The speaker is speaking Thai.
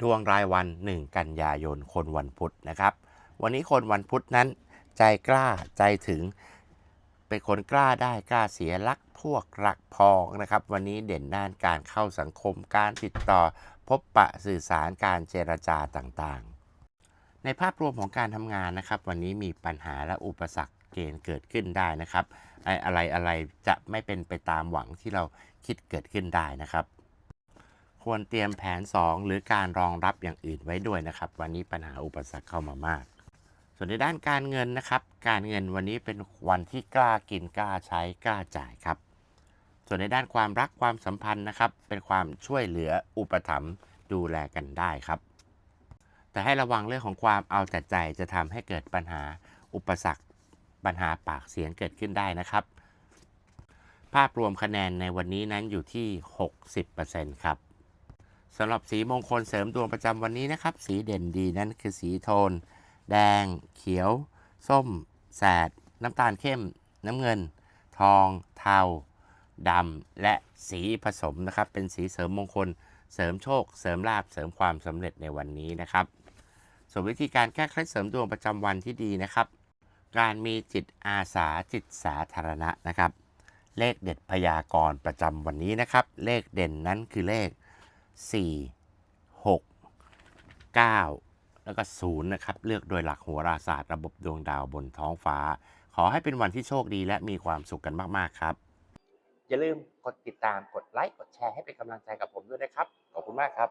ดวงรายวัน 1 กันยายน คนวันพุธนะครับ วันนี้คนวันพุธนั้น ใจกล้าใจถึง เป็นคนกล้าได้กล้าเสียรักพวกรักพองนะครับ วันนี้เด่นด้านการเข้าสังคมการติดต่อ พบปะสื่อสารการเจรจาต่างๆ ในภาพรวมของการทำงานนะครับ วันนี้มีปัญหาและอุปสรรคเกณฑ์เกิดขึ้นได้นะครับไอ้อะไรอะไรจะไม่เป็นไปตามหวังที่เราคิดเกิดขึ้นได้นะครับ ควรเตรียมแผน 2 หรือการรองรับอย่างอื่นไว้ด้วยนะครับ วันนี้ปัญหาอุปสรรคเข้ามามาก ส่วนในด้านการเงินนะครับ การเงินวันนี้เป็นวันที่กล้ากินกล้าใช้กล้าจ่ายครับ ส่วนในด้านความรักความสัมพันธ์นะครับ เป็นความช่วยเหลืออุปถัมภ์ดูแลกันได้ครับ แต่ให้ระวังเรื่องของความเอาแต่ใจจะทำให้เกิดปัญหาอุปสรรคปัญหาปากเสียงเกิดขึ้นได้นะครับ ภาพรวมคะแนนในวันนี้นั้นอยู่ที่ 60%ครับ สำหรับสีมงคลเสริมดวงประจำวันนี้นะครับ สีเด่นดีนั่นคือสีโทน แดง เขียว ส้ม แสด น้ำตาลเข้ม น้ำเงิน ทอง เทาดำและสีผสมนะครับ เป็นสีเสริมมงคล เสริมโชค เสริมลาภเสริมความสำเร็จในวันนี้นะครับ ส่วนวิธีการแก้เคล็ดเสริมดวงประจำวันที่ดีนะครับ การมีจิตอาสาจิตสาธารณะนะครับ เลขเด็ดพยากรณ์ประจำวันนี้นะครับ เลขเด่นนั้นคือเลข 4 6 9 แล้วก็ 0 นะครับ เลือกโดยหลักโหราศาสตร์ระบบดวงดาวบนท้องฟ้า ขอให้เป็นวันที่โชคดีและมีความสุขกันมาก ๆ ครับ อย่าลืมกดติดตามกดไลค์กดแชร์ให้เป็นกำลังใจกับผมด้วยนะครับ ขอบคุณมากครับ